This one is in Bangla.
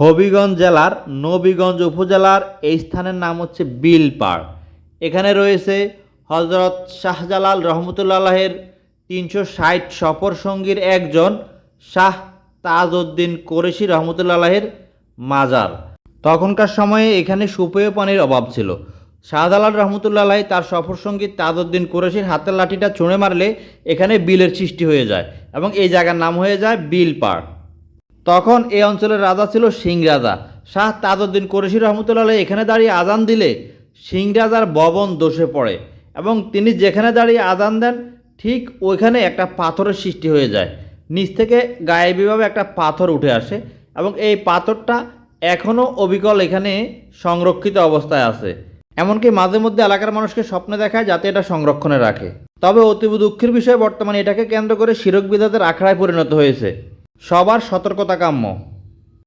হবিগঞ্জ জেলার নবীগঞ্জ উপজেলার এই স্থানের নাম হচ্ছে বিলপাড়। এখানে রয়েছে হজরত শাহজালাল রহমতুল্লাহের তিনশো ষাট সফর সঙ্গীর একজন শাহ তাজউদ্দিন কোরেশি রহমতুল্লাহের মাজার। তখনকার সময়ে এখানে সুপেয় পানির অভাব ছিল। শাহজালাল রহমতুল্লাহ তার সফর সঙ্গী তাজউদ্দিন কোরেশির হাতের লাঠিটা ছুঁড়ে মারলে এখানে বিলের সৃষ্টি হয়ে যায় এবং এই জায়গার নাম হয়ে যায় বিলপাড়। তখন এই অঞ্চলের রাজা ছিল সিং রাজা। শাহ তাজউদ্দিন কোরেশি রহমতুল্লাহ এখানে দাঁড়িয়ে আজান দিলে সিং রাজার ভবন দোষে পড়ে এবং তিনি যেখানে দাঁড়িয়ে আজান দেন, ঠিক ওইখানে একটা পাথরের সৃষ্টি হয়ে যায়। নিচ থেকে গায়েবীভাবে একটা পাথর উঠে আসে এবং এই পাথরটা এখনও অবিকল এখানে সংরক্ষিত অবস্থায় আছে। এমনকি মাঝে মধ্যে এলাকার মানুষকে স্বপ্নে দেখায় যাতে এটা সংরক্ষণে রাখে। তবে অতীব দুঃখের বিষয়ে বর্তমানে এটাকে কেন্দ্র করে শিরক বিধাতের আখড়ায় পরিণত হয়েছে। সবার সতর্কতা কাম্য